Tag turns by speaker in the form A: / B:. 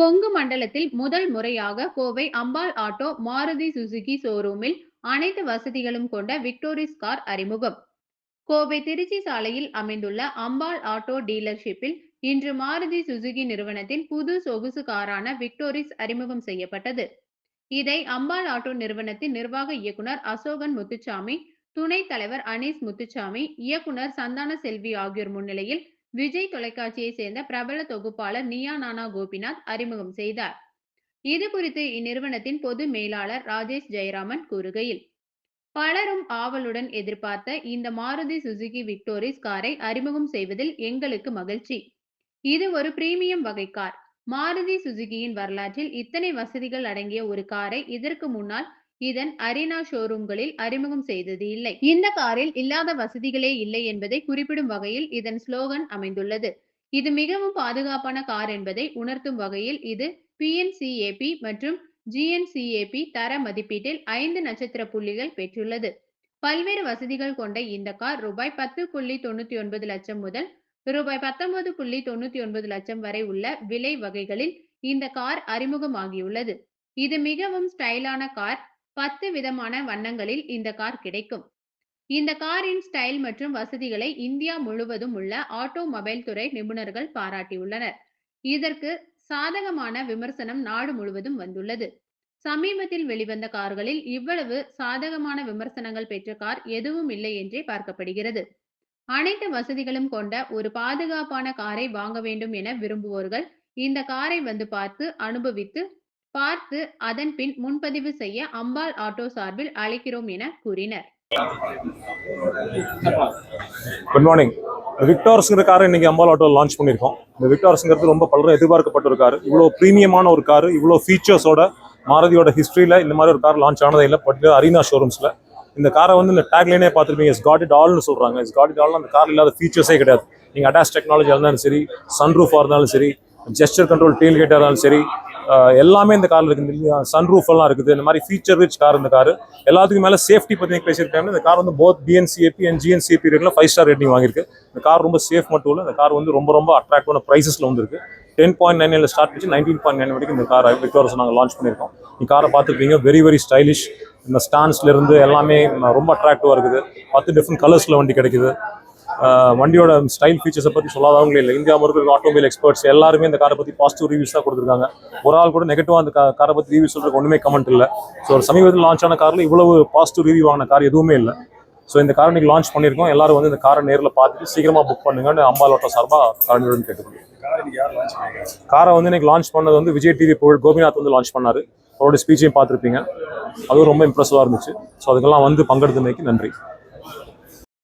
A: கொங்கு மண்டலத்தில் முதல் முறையாக கோவை அம்பாள் ஆட்டோ மாருதி சுசுகி ஷோரூமில் அனைத்து வசதிகளும் கொண்ட விக்டோரிஸ் கார் அறிமுகம். கோவை திருச்சி சாலையில் அமைந்துள்ள அம்பாள் ஆட்டோ டீலர்ஷிப்பில் இன்று மாருதி சுசுகி நிறுவனத்தின் புது சொகுசு காரான விக்டோரிஸ் அறிமுகம் செய்யப்பட்டது. இதை அம்பாள் ஆட்டோ நிறுவனத்தின் நிர்வாக இயக்குனர் அசோகன் முத்துச்சாமி துணைத் தலைவர் அனீஸ் முத்துச்சாமி இயக்குனர் சந்தான செல்வி ஆகியோர் முன்னிலையில் விஜய் தொலைக்காட்சியை சேர்ந்த பிரபல தொகுப்பாளர் நியா நானா கோபிநாத் அறிமுகம் செய்தார். இது குறித்து இந்நிறுவனத்தின் பொது மேலாளர் ராஜேஷ் ஜெயராமன் கூறுகையில் பலரும் ஆவலுடன் எதிர்பார்த்த இந்த மாருதி சுசுகி விக்டோரிஸ் காரை அறிமுகம் செய்வதில் எங்களுக்கு மகிழ்ச்சி. இது ஒரு பிரீமியம் வகை கார். மாருதி சுசுகியின் வரலாற்றில் இத்தனை வசதிகள் அடங்கிய ஒரு காரை இதற்கு முன்னால் இதன் அரினா ஷோரூம்களில் அறிமுகம் செய்தது இல்லை. இந்த காரில் இல்லாத வசதிகளே இல்லை என்பதை குறிப்பிடும் வகையில் இதன் ஸ்லோகன் அமைந்துள்ளது. இது மிகவும் பாதுகாப்பான கார் என்பதை உணர்த்தும் வகையில் இது பிஎன்சிஏபி மற்றும் ஜிஎன்சிஏபி தர மதிப்பீட்டில் ஐந்து நட்சத்திர புள்ளிகள் பெற்றுள்ளது. பல்வேறு வசதிகள் கொண்ட இந்த கார் ரூபாய் பத்து புள்ளி தொண்ணூத்தி ஒன்பது லட்சம் முதல் ரூபாய் பத்தொன்பது புள்ளி தொண்ணூத்தி ஒன்பது லட்சம் வரை உள்ள விலை வகைகளில் இந்த கார் அறிமுகமாகியுள்ளது. இது மிகவும் ஸ்டைலான கார் பத்து விதமான வண்ணங்களில் இந்த கார் கிடைக்கும். இந்த காரின் ஸ்டைல் மற்றும் வசதிகளை இந்தியா முழுவதும் உள்ள ஆட்டோமொபைல் துறை நிபுணர்கள் பாராட்டியுள்ளனர். இதற்கு சாதகமான விமர்சனம் நாடு முழுவதும் வந்துள்ளது. சமீபத்தில் வெளிவந்த கார்களில் இவ்வளவு சாதகமான விமர்சனங்கள் பெற்ற கார் எதுவும் இல்லை என்றே பார்க்கப்படுகிறது. அனைத்து வசதிகளும் கொண்ட ஒரு பாதுகாப்பான காரை வாங்க வேண்டும் என விரும்புவோர்கள் இந்த காரை வந்து பார்த்து அனுபவித்து பார்த்து அதன் பின் முன்பதிவு செய்ய அம்பாள் ஆட்டோ சார்பில் அழைக்கிறோம் என கூறினர்.
B: குட் மார்னிங் விக்டார்ஸ்ங்கிற காரை இன்னைக்கு அம்பாள் ஆட்டோ லான்ச் பண்ணியிருக்கோம். இந்த விக்டார்ஸ்ங்கிறது ரொம்ப பலரும் எதிர்பார்க்கப்பட்ட ஒரு கார். இவ்வளோ ப்ரீமியமான ஒரு கார் இவ்வளோ ஃபீச்சர்ஸோட மாருதியோட ஹிஸ்ட்ரியில் இந்த மாதிரி ஒரு கார் லான்ச் ஆனதே இல்லை பர்டிகுலர் அரினா ஷோரூம்ஸில் இந்த காரை வந்து இந்த டேக்லைனே பார்த்துருப்பீங்க இஸ் காட் இட் ஆல்னு சொல்கிறாங்க இஸ் காட் இட் ஆல் அந்த கார் இல்லாத ஃபீச்சர்ஸே கிடையாது. நீங்கள் அட்டாச் டெக்னாலஜியாக இருந்தாலும் சரி சன்ரூஃபாக இருந்தாலும் சரி ஜெஸ்டர் கண்ட்ரோல் டீல் கேட்டாக இருந்தாலும் சரி எல்லாமே இந்த காரில் இருக்குது. சன்ரூஃப் எல்லாம் இருக்குது. இந்த மாதிரி ஃபீச்சர் ரிச் கார் இந்த கார். எல்லாத்துக்கும் மேலே சேஃப்டி பற்றி பேசியிருக்காங்க. இந்த கார் வந்து போத் பிஎன்சிஏபி அண்ட் ஜிஎன்சிஏபி ரேட்டில் ஃபைவ் ஸ்டார் ரேட்டிங் வாங்கியிருக்கு. இந்த கார் ரொம்ப சேஃப் மட்டும் இல்லை இந்த கார் வந்து ரொம்ப ரொம்ப அட்ராக்டிவான ப்ரைஸஸில் வந்துருக்கு. டென் பாயிண்ட் நைனில் ஸ்டார்ட் பண்ணி நைன்டீன் பாயிண்ட் நைன் வரைக்கும் இந்த கார் விக்டோரஸ் நாங்கள் லான்ச் பண்ணியிருக்கோம். இந்த காரை பார்த்துருப்பீங்க. வெரி வெரி ஸ்டைலிஷ் இந்த ஸ்டாண்ட்ஸ்ல எல்லாமே ரொம்ப அட்ராக்டிவாக இருக்குது. பத்து டிஃப்ரெண்ட் கலர்ஸில் வண்டி கிடைக்குது. வண்டியோட ஸ்டைல் ஃபீச்சர்ஸை பற்றி சொல்லாதவங்களே இல்லை. இந்தியா முருகன் ஆட்டோமொபைல் எக்ஸ்பர்ட்ஸ் எல்லாருமே இந்த காரை பற்றி பாசிட்டிவ் ரிவ்யூஸ் தான் கொடுத்துருக்காங்க. ஒரு ஆள் கூட நெகட்டிவாக அந்த காரை பற்றி ரிவ்யூ சொல்கிறதுக்கு ஒன்றுமே கமெண்ட் இல்லை. ஸோ ஒரு சமீபத்தில் லான்ச் ஆன காரில் இவ்வளவு பாசிட்டிவ் ரிவ்யூ வாங்கின கார் எதுவுமே இல்லை. ஸோ இந்த காரை இன்னைக்கு லான்ச் பண்ணியிருக்கோம். எல்லாரும் வந்து இந்த காரை நேரில் பார்த்துட்டு சீக்கிரமாக புக் பண்ணுங்கன்னு அம்பால் ஆட்டோ சார்பாக காரணியுடன் கேட்டுக்கோங்க காரை வந்து இன்னைக்கு லான்ச் பண்ணது வந்து விஜய் டிவி புகழ் கோபிநாத் வந்து லான்ச் பண்ணாரு. அவரோட ஸ்பீச்சையும் பார்த்துருப்பீங்க. அதுவும் ரொம்ப இம்ப்ரெசிவாக இருந்துச்சு. ஸோ அதுக்கெல்லாம் வந்து பங்கெடுத்தமைக்கு நன்றி.